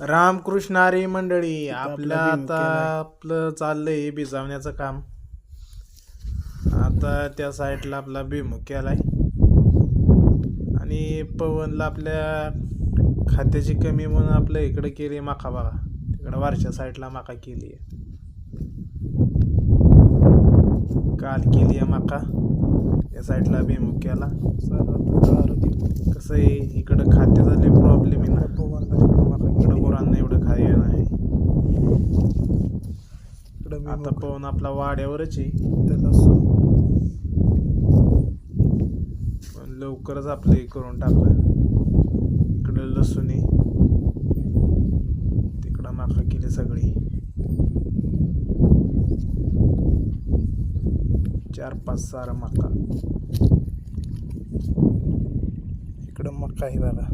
रामकृष्णारी मंडळी आपलं आपला आता. आपलं चाललंय भिजावण्याचं काम. आता त्या साईडला आपला भीम केलाय. आणि पवनला आपल्या खात्याची कमी म्हणून आपल्या इकडे केली माका बघा. तिकडं वरच्या साईडला माका केली काल केली आहे माका. या साईडला भीम केला. कसं आहे इकडं खात्याचा लय प्रॉब्लेम आहे ना. इकडं गुरांना एवढं खाय नाही आता पवन आपला वाड्यावरच आहे. पण लवकरच आपलं हे करून टाकलं इकडं लसूण आहे. तिकडं माका केली सगळी. चार पाच सारा माका. इकडं मका आहे बघा.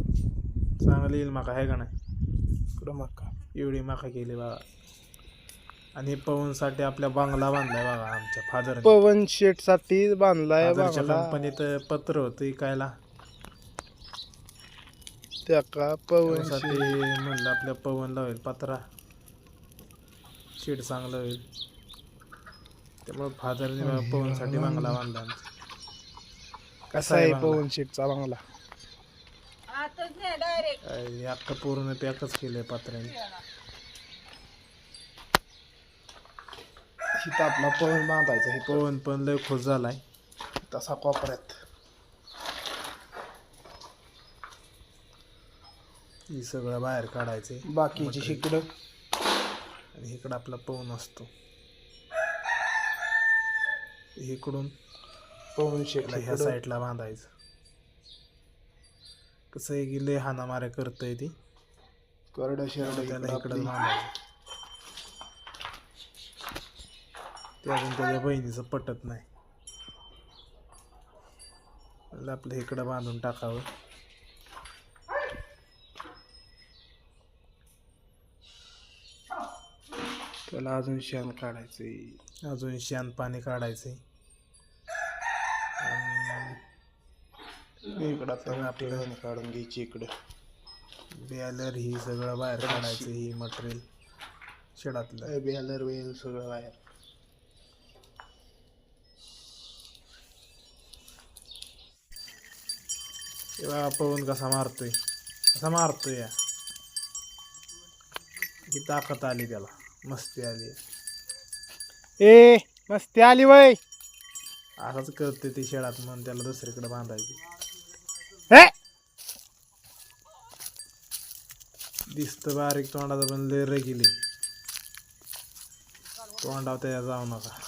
चांगली येईल माका आहे का नाही? इकडं मका. एवढी माका केली बघा. आणि पवनसाठी आपल्या बांगला बांधलाय बघा आमच्या फादर पवन शेटसाठी बांधलाय कंपनीत पत्र होतं इकायला. त्या का पवन शेट. म्हणलं आपल्या पवनला होईल पत्रा. शेड चांगलं होईल. त्यामुळे फादरने पवनसाठी बांगला बांधला. कसा आहे? पवन शेटचा बांगला? काय, अख्खं पूर्ण पॅकच केलंय पत्र्याने. इथं आपला पवन बांधायचा हे पवन पण लय खुश झालाय. तसा कोपऱ्यात. ही सगळं बाहेर काढायचंय. बाकीची इकडं आणि इकडं आपला पवन असतो. इकडून पवन त्याला ह्या साईडला बांधायचं. कसं आहे की लय हाणामाऱ्या करतंय ती. करड शेरड त्याला इकडं बांधायचं ते अजून त्याच्या बहिणीचं पटत नाही. आपलं इकडं बांधून टाकावं. त्याला अजून शेण काढायचंय. अजून शान पाणी काढायचंय. इकडं आता आपल्याला काढून घ्यायची इकडं. बॅलर ही सगळं बाहेर काढायचं ही मटेरियल शेडातलं. बॅलर वेल सगळं बाहेर. तेव्हा पवन कसा मारतोय. कसा मारतोय या. ही ताकद आली त्याला. मस्ती आली. ए मस्ती आली वय. असंच करते ती शेडात म्हणून त्याला दुसरीकडे बांधायची. हे! दिसतं बारीक तोंडाचा पण लय रगिले तोंडाव त्याच्या जाऊ नका.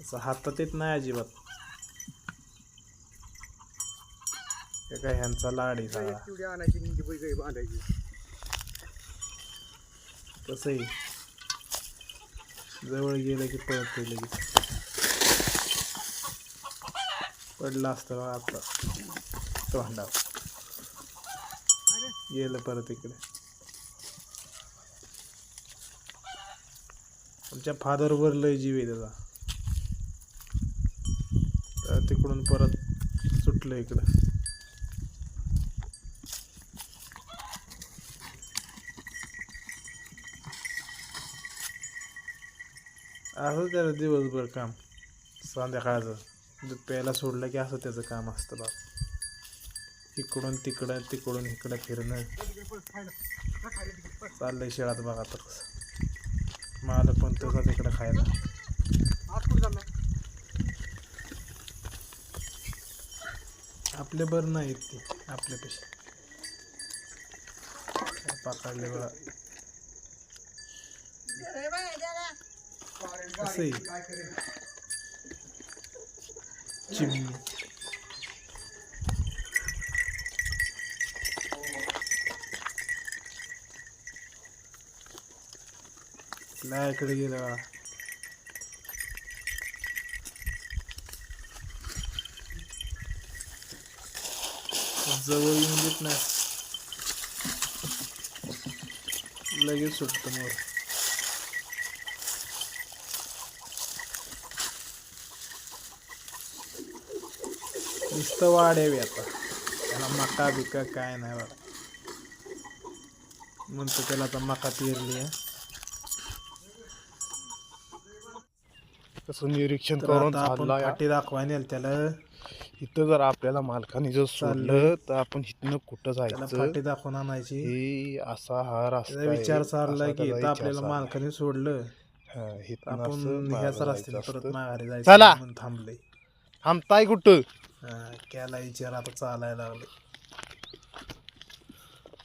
असं हातात येत नाही अजिबात. काय ह्यांचा लाड आहे सगळा. कसंही जवळ गेलं की पळत लगेच. पडलं असतं बघा आता. तोंडा गेलं परत इकडे. आमच्या फादरवर लय जीव आहे त्याचा. तर तिकडून परत सुटलं इकडं. असं त्याला दिवसभर काम. संध्याकाळचं. दूध प्यायला सोडलं की असं त्याचं काम असतं बा. इकडून तिकडं तिकडून इकडं फिरणं. चाललंय शेळात बघा तर कसं. मला पण तसा तिकडं खायला. आपले बरं नाहीत ते आपल्यापेक्षा. पाकडले बघा. असंही चिमणी. नाही इकडे गेला. जवळ येऊन देत नाही. लगेच सुटतं मोर. नुसतं वाढावी आता. त्याला मका बिका काय नाही बघा. म्हणतो त्याला आता मका पेरली आहे. कसं निरीक्षण करून आता आपण चाललाय. फाटी दाखवाय नेल त्याला. इथं जर आपल्याला मालकाने जर सोडलं तर आपण इथनं कुठं जायचं? फाटी दाखवून आणायची. हे असा हा रस्ता विचार चाललाय की विचार आपल्याला. मालकाने सोडलं. हा, आपण ह्याच रस्त्याने जायचं परत. माघारी जायचं चला. म्हणून थांबले थांबताय कुठं? त्याला विचार आता चालायला लागले.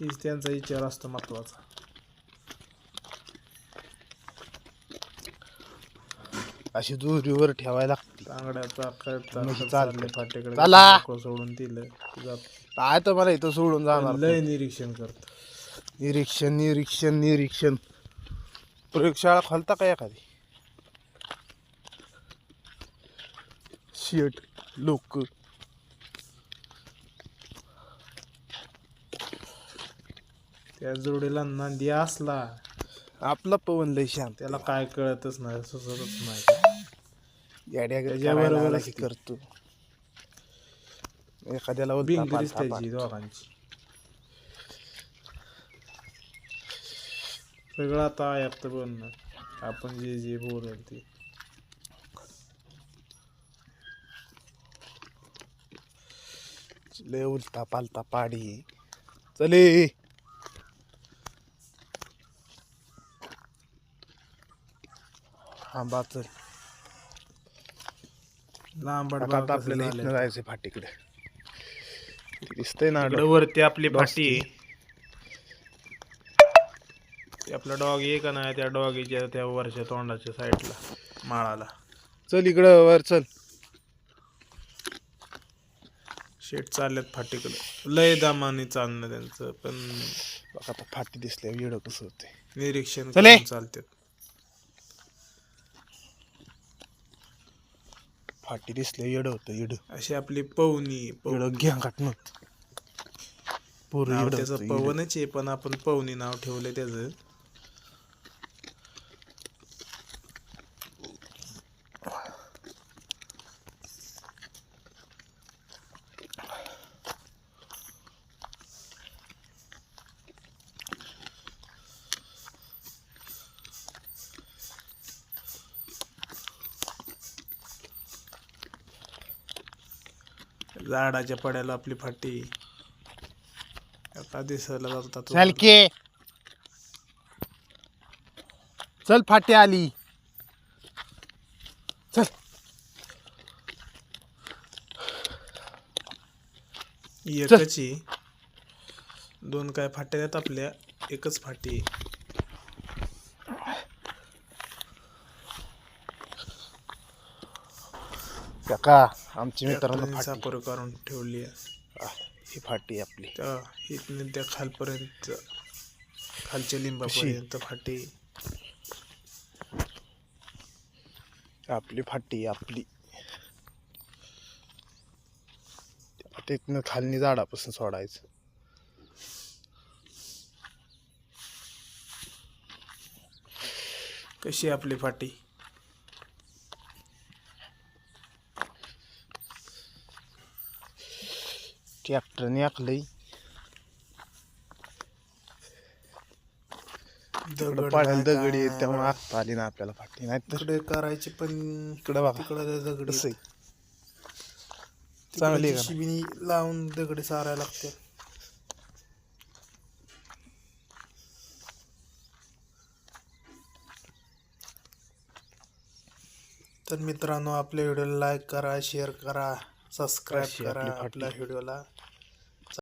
हीच त्यांचा विचार असतो महत्त्वाचा. अशी दुरीवर ठेवायला लागते. तांगड्याचा करता म्हणजे चालले. चालतंय. फाटेकडे. चला. मोकळं सोडून दिलं. जात. काय तर मला इथं सोडून जाणार लय निरीक्षण करत. निरीक्षण निरीक्षण निरीक्षण. प्रयोगशाळा खोलता का एखादी? शेट लोक. त्या जोडीला नांदी असला. आपला पवन लय शांत. त्याला काय कळतच नाही सुचतच नाही. त्याच्याबरोबर करतो. एखाद्याला पालथा त्याची दोघांची. सगळं आता आयात बनणार आपण जे जे बोलल ते. लय उलटा पालता पाडी. चले. हा बा चल आता आता आपल्याला. इथनं जायचंय फाटीकडे. दिसतंय ना वरती आपली फाटी. आहे ते आपला डॉग आहे का नाही त्या डॉगीच्या त्या वरच्या तोंडाच्या साईडला माळाला. चल इकडं वर चल. शेट चालल्यात फाटीकडे. लय दामाने चालणं त्यांचं पण बघ आता फाटी दिसल्यावर येडं कसं होते निरीक्षण चले. करून चालतात फाटी दिसल्या येडं होतं येडं. अशी आपली पवनी पव- येडं घ्या काटणं पोरं नाव येडं त्याचं होतं, येडं. पवनच आहे पण आपण पवनी नाव ठेवलंय त्याचं. झाडाच्या पड्याला आपली फाटी. आता दिसायला जातात चल के. चल फाटी आली. चल. एकच दोन काय फाट्या आहेत आपल्या एकच फाटी. आहे. काका. आमची मित्रांनो ट्रॅक्टरने फाटी. सापर करून ठेवली आहे. आ, ही फाटी आपली. त्या इथनं त्या खालपर्यंत खालच्या लिंबापर्यंत फाटी. आपली फाटी आपली. तिथनं खालनी झाडापासून सोडायचं. कशी आपली फाटी? ट्रॅक्टरने आखलंय दगड पाण्याला दगडी काय त्यामुळे. आखता आली ना आपल्याला फाटी नाही तर इकडे करायची पण इकडं बघा तिकडे दगड कसं. चांगली आहे का शिबिनी लावून दगडी सारायला लागते तर मित्रांनो आपल्या व्हिडिओला लाईक करा शेअर करा सबस्क्राईब करा. आपल्या व्हिडिओला